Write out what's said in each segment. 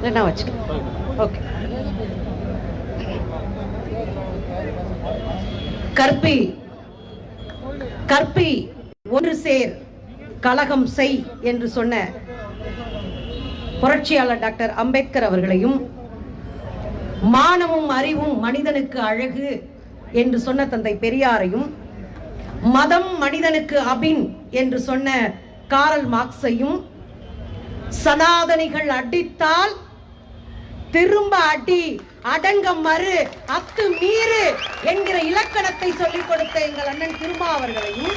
இல்லை நான் வச்சுக்கிறேன். ஓகே கற்பி. கற்பி ஒன்று சேர் கலகம் செய் என்று சொன்ன புரட்சியாளர் டாக்டர் அம்பேத்கர் அவர்களையும் மானமும் அறிவும் மனிதனுக்கு அழகு என்று சொன்ன தந்தை பெரியாரையும் மதம் மனிதனுக்கு அபின் என்று சொன்ன காரல் மார்க்ஸையும் சனாதனிகள் அடித்தால் திரும்ப அடி அடங்க மறு அத்து மீறு என்கிற இலக்கணத்தை சொல்லிக் கொடுத்த எங்கள் அண்ணன் திருமா அவர்களையும்.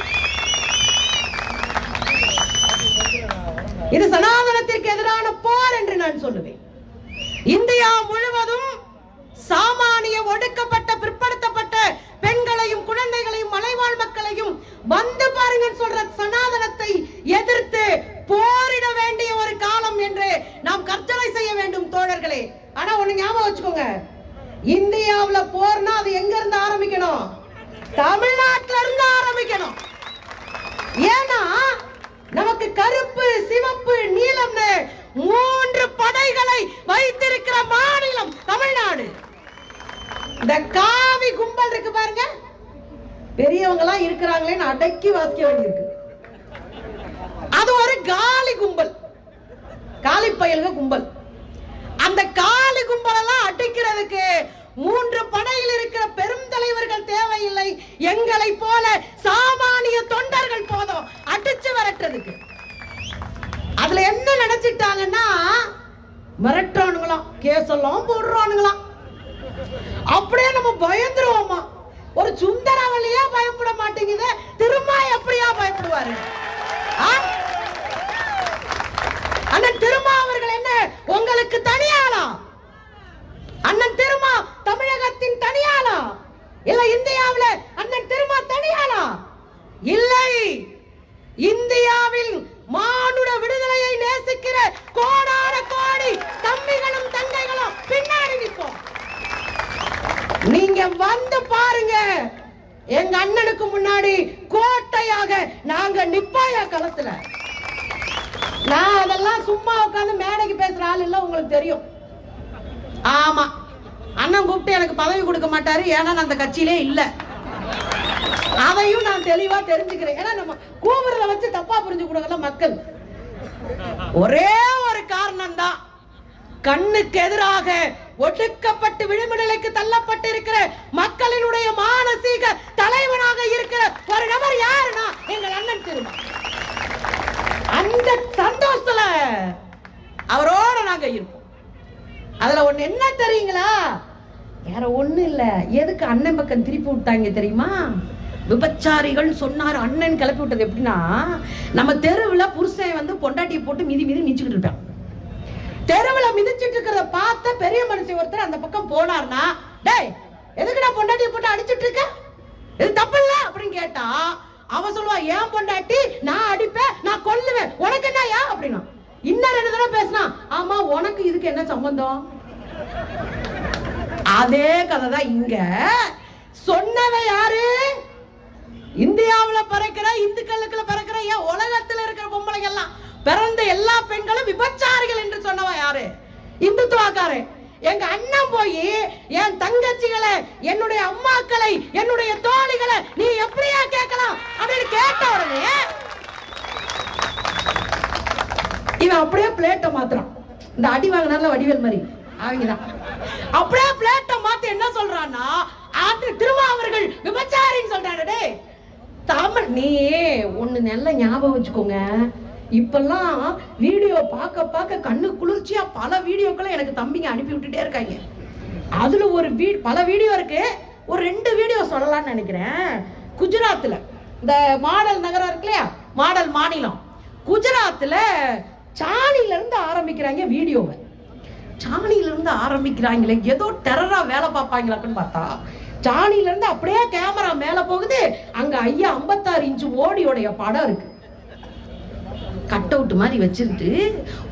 இது சனாதனத்திற்கு எதிரான போர் என்று நான் சொல்லுவேன். இந்தியா முழுவதும் சாமானிய ஒடுக்கப்பட்ட பிற்படுத்தப்பட்ட பெண்களையும் குழந்தைகளையும் மலைவாழ் மக்களையும் வந்து பாருங்க சொல்ற சனாதனத்தை எதிர்த்து போரிட வேண்டிய ஒரு காலம் என்று நாம் கர்த்தனை செய்ய வேண்டும் தோழர்களே ஆனா ஒண்ணு ஞாபகம் வச்சுக்கோங்க. இந்தியாவுல போர்னா அது எங்க இருந்து ஆரம்பிக்கணும்? தமிழ்நாட்டில இருந்து ஆரம்பிக்கணும். ஏன்னா நமக்கு கருப்பு சிவப்பு நீலம்னு மூன்று படைகளை வைத்திருக்கிற மாநிலம் தமிழ்நாடு. இந்த காவி கும்பல் இருக்கு பாருங்க. பெரியவங்க எல்லாம் இருக்கிறாங்களேன்னு அடக்கி வாசிக்க வேண்டியிருக்கு. அது ஒரு காலி கும்பல். காலி பயல்க கும்பல். அந்த காலு கும்பலெல்லாம் அடிக்கிறதுக்கு மூன்று படையில் இருக்கிற பெரும் தலைவர்கள் தேவையில்லை. எங்களை போல சாமானிய தொண்டர்கள் போதும். அடிச்சு விரட்டுறதுக்கு. அதுல என்ன நினைச்சிட்டாங்கன்னா மிரட்டுறானுங்களாம் கேசெல்லாம் போடுறானுங்களாம். அப்படியே நம்ம பயந்துருவோமா? ஒரு சுந்தரவழியா பயப்பட மாட்டேங்குது திரும்ப எப்படியா பயப்படுவாரு? ஆ? அண்ணன் திருமா உங்களுக்கு தனியாளா? அண்ணன் திருமா தமிழகத்தின் தனியாளா? இல்ல இந்தியாவுல அண்ணன் திருமா தனியாளா? இல்லை. இந்தியாவில் மானுட விடுதலையை நேசிக்கிற கோடான கோடி தம்பிகளும் தங்கைகளும் பின்னாடி நிற்போம். நீங்க வந்து பாருங்க. எங்க அண்ணனுக்கு முன்னாடி கோட்டையாக நாங்க நிப்பாயா களத்துல. நான் அதெல்லாம் சும்மா உட்கார்ந்து மேடைக்கு பேசுற ஆள் இல்ல உங்களுக்கு தெரியும். ஆமா. அண்ணன் கூப்பிட்டு எனக்கு பதவி கொடுக்க மாட்டாரு. ஏன்னா நான் அந்த கட்சியிலே இல்ல. அதையும் நான் தெளிவா தெரிஞ்சுக்கிறேன். ஏன்னா நம்ம கூவுறத வச்சு தப்பா புரிஞ்சு கொடுக்கல மக்கள். ஒரே ஒரு காரணம் தான் கண்ணுக்கு எதிராக ஒடுக்கப்பட்டு விளிம்புநிலைக்கு தள்ளப்பட்டு இருக்கிற மக்களினுடைய மானசீக தலைவனாக இருக்கிற ஒரு நபர் யாருன்னா எங்கள் அண்ணன் திரும்ப அந்த சந்தோஷத்துல நாங்க இருப்போம் அதுல ஒண்ணு என்ன தெரியுங்களா? வேற ஒண்ணு இல்ல. எதுக்கு அண்ணன் பக்கம் திருப்பி விட்டாங்க தெரியுமா? விபச்சாரிகள் சொன்னார் அண்ணன் கிளப்பி விட்டது எப்படின்னா நம்ம தெருவுல புருஷன் வந்து பொண்டாட்டியை போட்டு மிதி மிதி மிதிச்சுக்கிட்டு இருப்பான் தெருவுல மிதிச்சிட்டு இருக்கிறத பார்த்த பெரிய மனுஷன் ஒருத்தர் அந்த பக்கம் போனார்னா டேய் எதுக்குடா பொண்டாட்டியை போட்டு அடிச்சிட்டு இருக்க? இது தப்பு இல்ல அப்படின்னு கேட்டா அவன் சொல்லுவா ஏன் பொண்டாட்டி? நான் அடிப்பேன் நான் கொல்லுவேன். உனக்கு என்னயா அப்படின்னா இன்னும் ரெண்டு தடவை பேசினா இதுக்கு என்ன சம்பந்தம்? அதே கதை தான் இங்க. சொன்னவ யாரு? இந்தியாவுல பிறக்கிற இந்துக்களுக்குல பிறக்கிற ஏன் உலகத்துல இருக்கிற பொம்பளைங்க எல்லாம் பிறந்த எல்லா பெண்களும் விபச்சாரிகள் என்று சொன்னவன் யாரு? இந்துத்துவாக்காரு எங்க அண்ணன் போய் என் தங்கச்சிகளை என்னுடைய அம்மாக்களை என்னுடைய தோழிகளை நீ எப்படியா கேட்கலாம் அப்படின்னு கேட்ட உடனே இவன் அப்படியே பிளேட்டை மாத்துறான். இந்த அடி வாங்கினார்ல வடிவேல் மாதிரி. அவங்கதான் அப்படியே பிளேட்டை மாத்தி என்ன சொல்றான்னா அது திருமாவர்கள் விபச்சாரின்னு சொல்றாரு டே தாமர் நீ ஒண்ணு நல்ல ஞாபகம் வச்சுக்கோங்க. இப்பெல்லாம் வீடியோ பார்க்க பார்க்க கண்ணு குளிர்ச்சியா பல வீடியோக்களை எனக்கு தம்பிங்க அனுப்பி விட்டுட்டே இருக்காங்க. அதுல ஒரு வீ பல வீடியோ இருக்கு. ஒரு ரெண்டு வீடியோ சொல்லலாம்னு நினைக்கிறேன். குஜராத்தில் இந்த மாடல் நகரம் இருக்கு இல்லையா? மாடல் மாநிலம். குஜராத்தில் சாணியிலேருந்து இருந்து ஆரம்பிக்கிறாங்க வீடியோவை. சாணியில இருந்து ஆரம்பிக்கிறாங்களே ஏதோ டெரரா வேலை பார்ப்பாங்களாக்குன்னு பார்த்தா சாணியில இருந்து அப்படியே கேமரா மேல போகுது. அங்க ஐயா 56 இன்ச்சு ஓடியோடைய படம் இருக்கு. கட் அவுட் மாதிரி வச்சுக்கிட்டு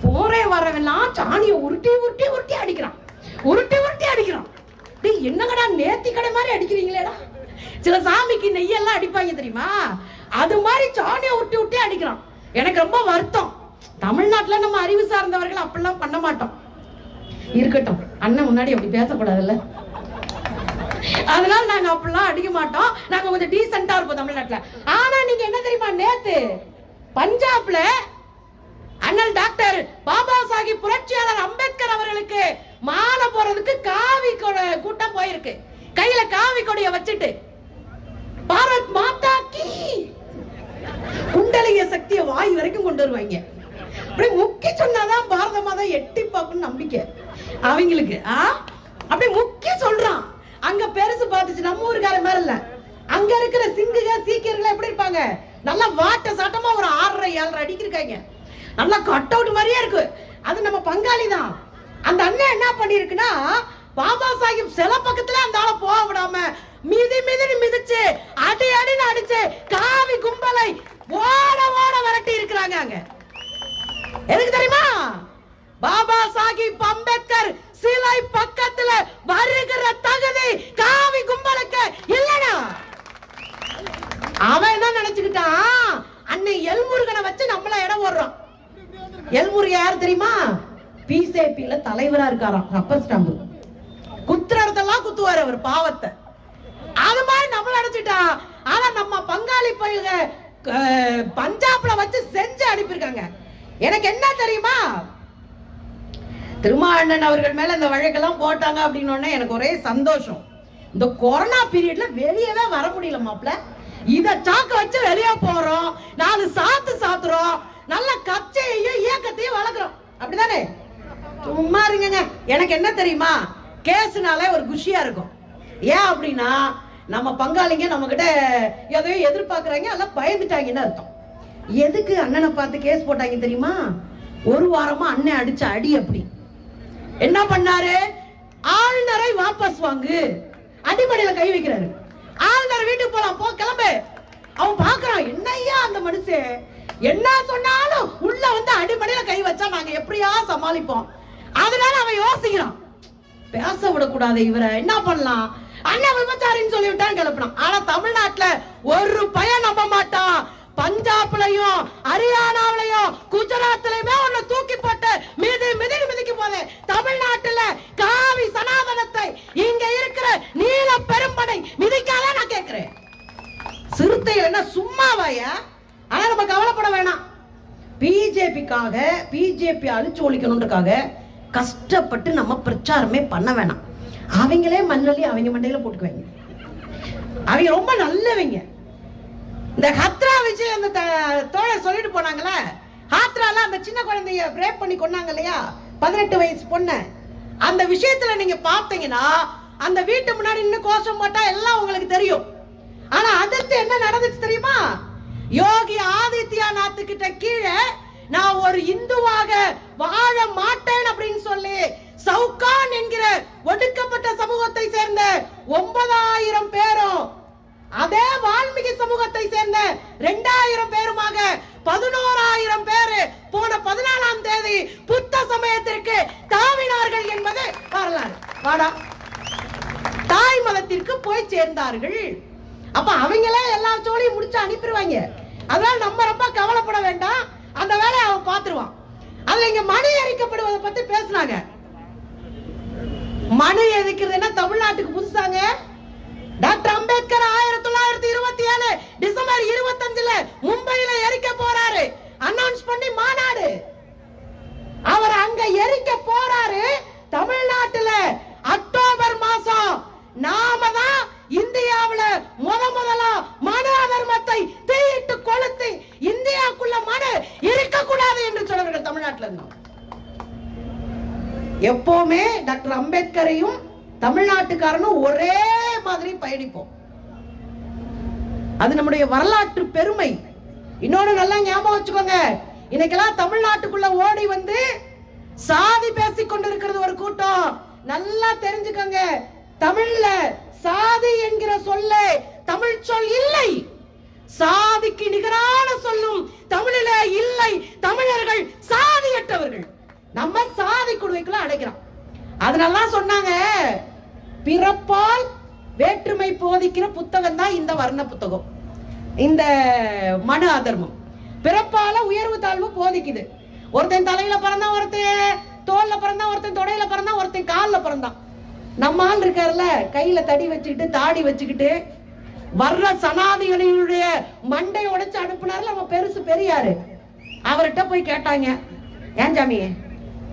போரே வரவெல்லாம் சாணியை உருட்டி உருட்டி உருட்டி அடிக்கிறான். உருட்டி உருட்டி அடிக்கிறான். டேய் என்னங்கடா நேத்தி கடை மாதிரி அடிக்கிறீங்களேடா. சில சாமிக்கு நெய்யெல்லாம் அடிப்பாங்க தெரியுமா? அது மாதிரி சாணியை உருட்டி உருட்டி அடிக்கிறான். எனக்கு ரொம்ப வருத்தம். தமிழ்நாட்டுல நம்ம அறிவு சார்ந்தவர்கள் அப்படிலாம் பண்ண மாட்டோம். இருக்கட்டும் அண்ணன் முன்னாடி அப்படி பேசக்கூடாதுல்ல? அதனால நாங்க அப்படிலாம் அடிக்க மாட்டோம். நாங்க கொஞ்சம் டீசெண்டா இருப்போம் தமிழ்நாட்டுல. ஆனா நீங்க என்ன தெரியுமா நேத்து பஞ்சாப்ல அண்ணல் டாக்டர் பாபா சாஹிப் புரட்சியாளர் அம்பேத்கர் அவர்களுக்கு மாலை போறதுக்கு காவி கூட்டம் போயிருக்கு. கையில காவி கொடிய வச்சுட்டு பாரத் மாதா கி குண்டலிய சக்தியை வாய் வரைக்கும் கொண்டு வருவாங்க. அப்படி முக்கி சொன்னாதான் பாரத மாதா எட்டி பார்க்கணும் நம்பிக்கை. அவங்களுக்கு ஆ? அப்படி முக்கி சொல்றான். அங்க பெருசு பார்த்துச்சு நம்ம ஊருக்கார மாதிரி இல்ல. அங்க இருக்கிற சிங்குக சீக்கியர்கள் எப்படி இருப்பாங்க? நல்லா வாட்ட சாட்டமா ஒரு ஆறரை ஏழரை அடிக்கு இருக்காங்க. நல்லா கட் அவுட் மாதிரியே இருக்கு. அது நம்ம பங்காளி தான். அந்த அண்ணன் என்ன பண்ணிருக்குன்னா பாபா சாஹிப் சில பக்கத்துல அந்த ஆளை போக விடாம மிதி மிதின்னு மிதிச்சு அடி அடின்னு அடிச்சு காவி கும்பலை ஓட ஓட விரட்டி இருக்கிறாங்க அங்க. எதுக்கு தெரியுமா? பாபா சாஹிப் அம்பேத்கர் சிலை பக்கத்துல வருகிற தகுதி காவி கும்பலுக்கு இல்லடா அவன் என்ன நினைச்சுக்கிட்டான்? அன்னை எல்முருகனை வச்சு நம்மள இடம் ஓடுறான் எல்முருகன் யார் தெரியுமா? பிஜேபியில தலைவரா இருக்காராம். அப்ப ஸ்டாம்பு குத்துற இடத்தெல்லாம் குத்துவார் அவர் பாவத்தை அது மாதிரி நம்மள அடைச்சிட்டான் ஆனா நம்ம பங்காளி பயில்க அஹ், பஞ்சாப்ல வச்சு செஞ்சு அனுப்பியிருக்காங்க எனக்கு என்ன தெரியுமா திருமாவண்ணன் அவர்கள் மேல இந்த வழக்கெல்லாம் போட்டாங்க அப்படின்னு எனக்கு ஒரே சந்தோஷம். இந்த கொரோனா பீரியட்ல வெளியவே வர முடியல மாப்ள. இத சாக்க வச்சு வெளியே போறோம். நாலு சாத்து சாத்துறோம். நல்ல கச்சையையும் இயக்கத்தையும் வளர்க்குறோம். அப்படிதானே? சும்மா இருங்கங்க. எனக்கு என்ன தெரியுமா? கேஸ்னாலே ஒரு குஷியா இருக்கும். ஏன் அப்படின்னா நம்ம பங்காளிங்க நம்ம கிட்ட எதையோ எதிர்பார்க்கறாங்க எல்லாம் பயந்துட்டாங்கன்னு அர்த்தம். எதுக்கு அண்ணனை பார்த்து கேஸ் போட்டாங்க தெரியுமா? ஒரு வாரமா அண்ணன் அடிச்ச அடி அப்படி. என்ன பண்ணாரு? ஆளுநரை வாபஸ் வாங்கு. அடிமடியில கை வைக்கிறாரு. ஆளுநர் வீட்டுக்கு போலாம் போ கிளம்பு. அவன் பாக்குறான் என்னய்யா அந்த மனுஷன்? என்ன சொன்னாலும் உள்ள வந்து அடிமடியில கை வச்சா நாங்க எப்படியா சமாளிப்போம்? அதனால அவன் யோசிக்கிறான். பேச விடக்கூடாது இவரை. என்ன பண்ணலாம்? அண்ணா விபச்சாரின்னு சொல்லி விட்டான் கிளப்பினான். ஆனா தமிழ்நாட்டுல ஒரு பையன் நம்ப மாட்டான். பஞ்சாப்லயும் ஹரியானாவிலையும் குஜராத்லயுமே ஒண்ணு தூக்கி போட்டு மிதி மிதி மிதிக்கு போது தமிழ்நாட்டுல காவி சனாதனத்தை இங்க இருக்கிற நீல பெரும்படை மிதிக்காத நான் கேட்கிறேன் சிறுத்தை என்ன சும்மாவாயா ஆனா நம்ம கவலைப்பட வேணாம். பிஜேபிக்காக பிஜேபி அழிச்சு ஒழிக்கணுன்றக்காக கஷ்டப்பட்டு நம்ம பிரச்சாரமே பண்ண வேணாம். அவங்களே மண்ணலி அவங்க மண்டையில போட்டுக்குவாங்க. அவங்க ரொம்ப நல்லவங்க. இந்த ஹத்ரா விஜய் அந்த தோழர் சொல்லிட்டு போனாங்களே. ஹாத்ரால அந்த சின்ன குழந்தைய பிரேக் பண்ணி கொன்னாங்க இல்லையா? பதினெட்டு வயசு பொண்ணு. அந்த விஷயத்துல நீங்க பார்த்தீங்கன்னா அந்த வீட்டு முன்னாடி நின்று கோஷம் போட்டா எல்லாம் உங்களுக்கு தெரியும். ஆனா அடுத்து என்ன நடந்துச்சு தெரியுமா? யோகி ஆதித்யநாத் கிட்ட கீழே நான் ஒரு இந்துவாக வாழ மாட்டேன் அப்படின்னு சொல்லி சவுகான் என்கிற ஒடுக்கப்பட்ட சமூகத்தை சேர்ந்த ஒன்பதாயிரம் பேரும் அதே வால்மீகி சமூகத்தை சேர்ந்த ரெண்டாயிரம் பேருமாக பதினோராயிரம் பேரு போன பதினாலாம் தேதி புத்த சமயத்திற்கு தாவினார்கள் என்பது வரலாறு. வாடா. தாய் மதத்திற்கு போய் சேர்ந்தார்கள். அப்ப அவங்களே எல்லா சோழியும் முடிச்சு அனுப்பிடுவாங்க. அதனால நம்ம ரொம்ப கவலைப்பட வேண்டாம். அந்த வேலையை அவன் பார்த்துருவான். அதுல இங்க மணி எரிக்கப்படுவதை பத்தி பேசுனாங்க. மணி எரிக்கிறதுன்னா தமிழ்நாட்டுக்கு புதுசாங்க. டாக்டர் அம்பேத்கர் ஆயிரத்தி தொள்ளாயிரத்தி இருபத்தி ஏழு டிசம்பர் இருபத்தஞ்சுல மும்பையில எரிக்க போறாரு. அனௌன்ஸ் பண்ணி மாநாடு. அவர் அங்க எரிக்க போறாரு. தமிழ்நாட்டுல அக்டோபர் மாசம். நாம தான் இந்தியாவுல முத முதலா மனு அதர்மத்தை தீயிட்டு கொளுத்து இந்தியாக்குள்ள மனு இருக்க கூடாது என்று சொன்னவர்கள் தமிழ்நாட்டுல இருந்தோம் எப்பவுமே டாக்டர் அம்பேத்கரையும் தமிழ்நாட்டுக்காரனும் ஒரே பயணிப்போம். அது நம்முடைய வரலாற்று பெருமை. இன்னொன்னு நல்லா ஞாபகம் வச்சுக்கோங்க. இன்னைக்கெல்லாம் தமிழ்நாட்டுக்குள்ள ஓடி வந்து சாதி பேசிக் கொண்டிருக்கிறது ஒரு கூட்டம். நல்லா தெரிஞ்சுக்கோங்க. தமிழ்ல சாதி என்கிற சொல்ல தமிழ் சொல் இல்லை. சாதிக்கு நிகரான சொல்லும் தமிழில இல்லை. தமிழர்கள் சாதியற்றவர்கள். நம்ம சாதி குடுவைக்குள்ள அடைக்கிறோம். அதனால சொன்னாங்க பிறப்பால் வேற்றுமை போதிக்கிற புத்தகம் தான் இந்த வர்ண புத்தகம். இந்த மனு அதர்மம். பிறப்பால உயர்வு தாழ்வு போதிக்குது. ஒருத்தன் தலையில பிறந்தா ஒருத்தன் தோல்ல பிறந்தான் ஒருத்தன் தொடையில பிறந்தான் ஒருத்தன் கால்ல பிறந்தான் நம்ம ஆள் இருக்காருல்ல கையில தடி வச்சுக்கிட்டு தாடி வச்சுக்கிட்டு வர்ற சனாதிகளினுடைய மண்டை உடைச்சு அனுப்புனார்ல அவன் பெருசு பெரியாரு. அவர்கிட்ட போய் கேட்டாங்க ஏன் சாமியே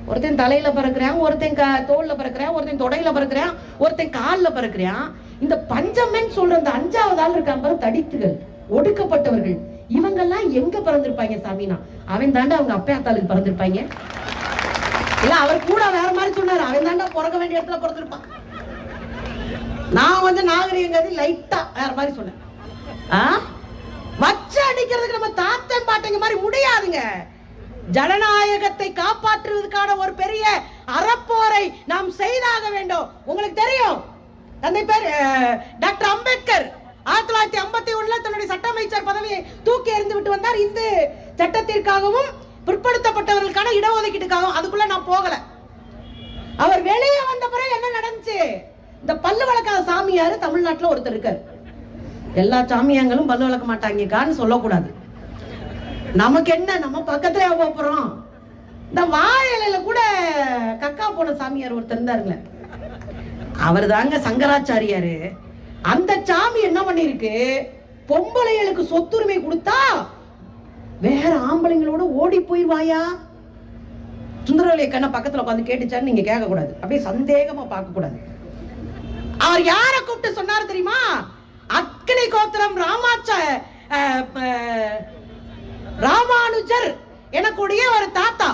ஒருத்தன் தலையில பிறக்குறான் ஒருத்தன் க- தோல்ல பிறக்குறான் ஒருத்தன் தொடையில பிறக்குறான் ஒருத்தன் காலில் பிறக்குறான். இந்த பஞ்சமென் சொல்ற அந்த அஞ்சாவது ஆள் இருக்கான் பாரு தடித்துகள் ஒடுக்கப்பட்டவர்கள். இவங்கெல்லாம் எங்க பிறந்திருப்பாங்க சாமினா? அவன் தாண்டா அவங்க அப்பா அத்தாளுக்கு பிறந்திருப்பாங்க. இல்ல அவர் கூட வேற மாதிரி சொன்னாரு. அவன் தாண்டா பிறக்க வேண்டிய இடத்துல பிறந்திருப்பான். நான் வந்து நாகரிகங்கிறது லைட்டா வேற மாதிரி சொன்னேன். ஆ? வச்சு அடிக்கிறதுக்கு நம்ம தாத்தன் பாட்டங்க மாதிரி முடியாதுங்க. ஜனநாயகத்தை காப்பாற்றுவதற்கான ஒரு பெரிய அறப்போரை நாம் செய்தாக வேண்டும். உங்களுக்கு தெரியும்? தந்தை பேர் டாக்டர் அம்பேத்கர். ஆயிரத்தி தொள்ளாயிரத்தி ஐம்பத்தி ஒண்ணுல தன்னுடைய சட்ட அமைச்சர் பதவியை தூக்கி எறிந்து விட்டு வந்தார். இந்து சட்டத்திற்காகவும் பிற்படுத்தப்பட்டவர்களுக்கான இடஒதுக்கீட்டுக்காகவும். அதுக்குள்ள நான் போகல. அவர் வெளியே வந்த பிறகு என்ன நடந்துச்சு? இந்த பல்லு வளர்க்காத சாமியாரு தமிழ்நாட்டுல ஒருத்தர் இருக்காரு. எல்லா சாமியாங்களும் பல்லு வளர்க்க மாட்டாங்கக்கான்னு சொல்லக்கூடாது. நமக்கு என்ன? நம்ம பக்கத்துல போக போறோம். இந்த வாழையில கூட கக்கா போன சாமியார் ஒருத்தர் இருந்தாருங்களே. அவர் தாங்க சங்கராச்சாரியாரு. அந்த சாமி என்ன பண்ணிருக்கு? பொம்பளைகளுக்கு சொத்துரிமை கொடுத்தா வேற ஆம்பளைங்களோட ஓடி போயிருவாயா சுந்தரவலிய கண்ண பக்கத்துல உட்காந்து கேட்டுச்சான்னு நீங்க கேட்க கூடாது அப்படியே சந்தேகமா பார்க்க கூடாது அவர் யார கூப்பிட்டு சொன்னார் தெரியுமா? அக்னி கோத்திரம் ராமாச்ச ராமானுஜர் எனக்குடைய ஒரு தாத்தா.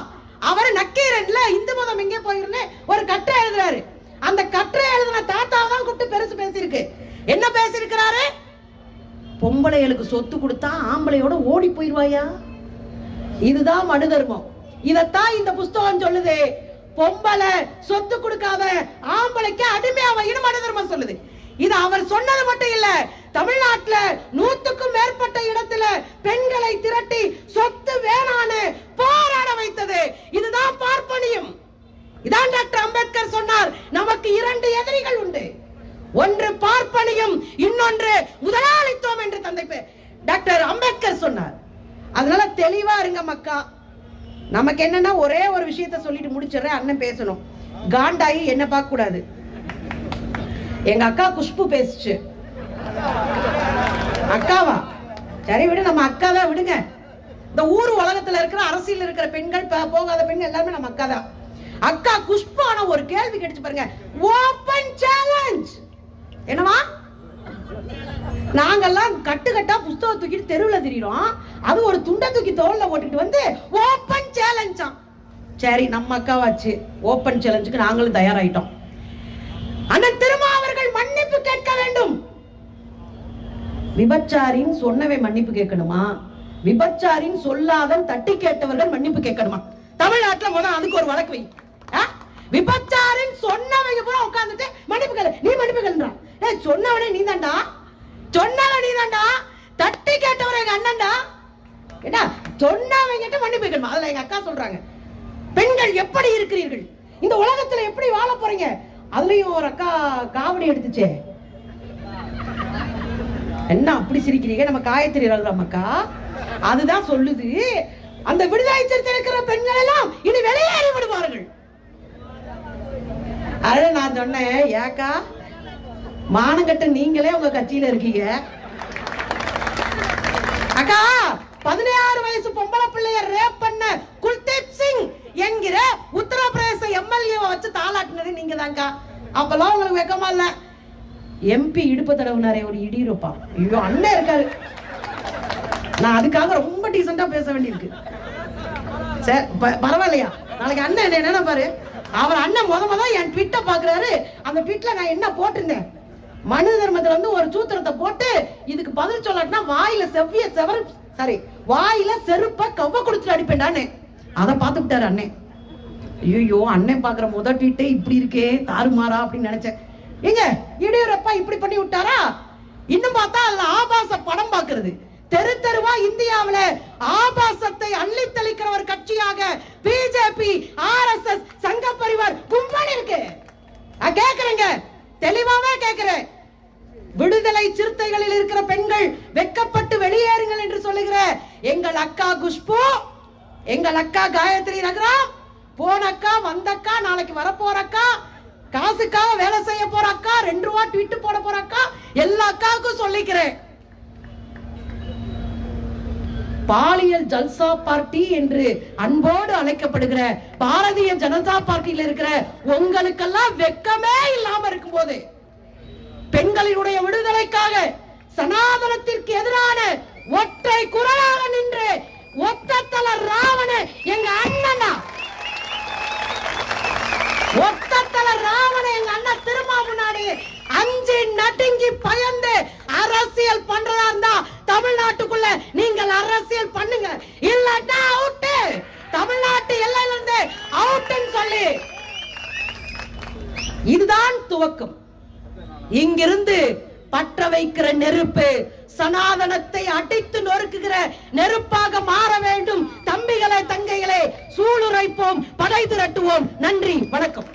அவர் நக்கீரன்ல இந்து மதம் எங்கே போயிருன்னு ஒரு கட்டை எழுதுறாரு. அந்த கற்றை எழுதின தாத்தாவை தான் கூப்பிட்டு பெருசு பேசியிருக்கு. என்ன பேசியிருக்கிறாரு? பொம்பளைகளுக்கு சொத்து கொடுத்தா ஆம்பளையோட ஓடி போயிருவாயா இதுதான் மனு தர்மம். இதத்தான் இந்த புஸ்தகம் சொல்லுது. பொம்பளை சொத்து கொடுக்காத ஆம்பளைக்கு அடிமை வைன்னு மனு தர்மம் சொல்லுது. இது அவர் சொன்னது மட்டும் இல்ல தமிழ்நாட்டுல நூத்துக்கும் மேற்பட்ட இடத்துல பெண்களை திரட்டி சொத்து வேணான்னு போராட வைத்தது இதுதான் பார்ப்பனியம் இதான் டாக்டர் அம்பேத்கர் சொன்னார். நமக்கு இரண்டு எதிரிகள் உண்டு. ஒன்று பார்ப்பனியம் இன்னொன்று முதலாளித்துவம் என்று தந்தை டாக்டர் அம்பேத்கர் சொன்னார். அதனால தெளிவா இருங்க மக்கா. நமக்கு என்னன்னா ஒரே ஒரு விஷயத்த சொல்லிட்டு முடிச்சிடுறேன் அண்ணன் பேசணும். காண்டாயி என்ன பார்க்க கூடாது. எங்க அக்கா குஷ்பு பேசுச்சு. அக்காவா? சரி விடு நம்ம அக்கா தான் விடுங்க. இந்த ஊர் உலகத்துல இருக்கிற அரசியல் இருக்கிற பெண்கள் போகாத பெண்கள் எல்லாமே நம்ம அக்கா தான் அக்கா குஷ்பான ஒரு கேள்வி கிடைச்சு பாருங்க. ஓபன் சேலஞ்ச் என்னவா நாங்கெல்லாம் கட்டுக்கட்டா புஸ்தகம் தூக்கிட்டு தெருவுல திரியிறோம். அது ஒரு துண்டை தூக்கி தோல்ல போட்டுக்கிட்டு வந்து ஓபன் சேலஞ்சாம் சரி நம்ம அக்காவாச்சு. ஓபன் சேலஞ்சுக்கு நாங்களும் தயாராயிட்டோம். அண்ணன் திருமா அவர்கள் மன்னிப்பு கேட்க வேண்டும். விபச்சாரின் சொன்னவை மன்னிப்பு கேட்கணுமா? விபச்சாரின் சொல்லாதன் தட்டி கேட்டவர்கள் மன்னிப்பு கேட்கணுமா? தமிழ்நாட்டுல முதல் அதுக்கு ஒரு வழக்கு வை. விபச்சாரின் சொன்னவங்க பூரா உட்கார்ந்துட்டு மன்னிப்பு கேளு நீ மன்னிப்பு கேளுன்றான் ஏய் சொன்னவனே நீ தான்டா சொன்னவன் நீ தான்டா தட்டி கேட்டவன் எங்க அண்ணன்டா. என்ன சொன்னவங்க கிட்ட மன்னிப்பு கேட்கணுமா அதுல எங்க அக்கா சொல்றாங்க. பெண்கள் எப்படி இருக்கிறீர்கள்? இந்த உலகத்துல எப்படி வாழ போறீங்க? அதுலயும் ஒரு அக்கா காவடி எடுத்துச்சே. என்ன அப்படி சிரிக்கிறீங்க? நம்ம காயத்ரி அக்கா. அதுதான் சொல்லுது. அந்த விடுதலை சிறுத்தை இருக்கிற பெண்கள் எல்லாம் இனி வெளியேறி விடுவார்கள் அத நான் சொன்னேன் ஏக்கா மானங்கட்ட நீங்களே உங்க கட்சியில இருக்கீங்க. அக்கா பதினாறு வயசு பொம்பளை பிள்ளைய ரேப் பண்ண குல்தீப் சிங் என்கிற உத்தரப்பிரதேச எம்எல்ஏ வச்சு தாளாட்டினது நீங்க தான்க்கா அப்பெல்லாம் உங்களுக்கு வெக்கமா இல்ல. எம்பி இடுப்பு தடவுனாரே ஒரு இடியிருப்பா. ஐயோ அண்ணன் இருக்காரு. நான் அதுக்காக ரொம்ப டீசெண்டா பேச வேண்டியிருக்கு. சரி பரவாயில்லையா? நாளைக்கு அண்ணன் என்ன என்ன பாரு? அவர் அண்ணன் முத முத என் ட்விட்டை பாக்குறாரு அந்த ட்விட்ல நான் என்ன போட்டிருந்தேன்? மனு தர்மத்துல வந்து ஒரு சூத்திரத்தை போட்டு இதுக்கு பதில் சொல்லாட்டினா வாயில செவ்விய செவர் சாரி வாயில செருப்ப கவ்வ கொடுத்துட்டு அடிப்பேன்டான்னு அதை பார்த்துக்கிட்டாரு அண்ணன் ஐயோ அண்ணன் பாக்குற முத ட்வீட்டே இப்படி இருக்கே தாறுமாறா அப்படின்னு நினைச்சேன். ஏங்க இடையூரப்பா இப்படி பண்ணி விட்டாரா? இன்னும் பார்த்தா அதுல ஆபாச படம் பாக்குறது தெரு தெருவா இந்தியாவில ஆபாசத்தை அள்ளி தெளிக்கிற ஒரு கட்சியாக பிஜேபி ஆர்எஸ்எஸ் சங்க பரிவார் கும்பல் இருக்கு. கேக்குறேங்க. தெளிவாவே கேக்குறேன். விடுதலை சிறுத்தைகளில் இருக்கிற பெண்கள் வெக்கப்பட்டு வெளியேறுங்கள் என்று சொல்லுகிற எங்கள் அக்கா குஷ்பு எங்கள் அக்கா காயத்ரி நகரம் போனக்கா வந்தக்கா நாளைக்கு வரப்போறக்கா காசுக்காக வேலை செய்ய போறக்கா ரெண்டு ரூபா ட்விட்டு போட போறக்கா எல்லா அக்காவுக்கும் சொல்லிக்கிறேன். பாலியல் ஜல்சா பார்ட்டி என்று அன்போடு அழைக்கப்படுகிற பாரதிய ஜனதா பார்ட்டியில் இருக்கிற உங்களுக்கெல்லாம் வெக்கமே இல்லாம இருக்கும்போது பெண்களினுடைய விடுதலைக்காக சனாதனத்திற்கு எதிரான ஒற்றை குரலாக நின்று ஒத்தத்தல ராவண எங்க அண்ணனா? ஒத்தத்தல ராவண எங்க அண்ணன் திரும்ப முன்னாடி அஞ்சு நட்டிங் பயந்து அரசியல் பண்றதா இருந்தா தமிழ்நாட்டுக்குள்ள நீங்கள் அரசியல் பண்ணுங்க இல்லன்னா அவுட் தமிழ்நாட்டு எல்லையில இருந்து அவுட்னு சொல்லி இதுதான் துவக்கும். இங்கிருந்து பற்ற வைக்கிற நெருப்பு சனாதனத்தை அடித்து நொறுக்குகிற நெருப்பாக மாற வேண்டும். தம்பிகளே தங்கைகளே சூளுரைப்போம் படை திரட்டுவோம். நன்றி வணக்கம்.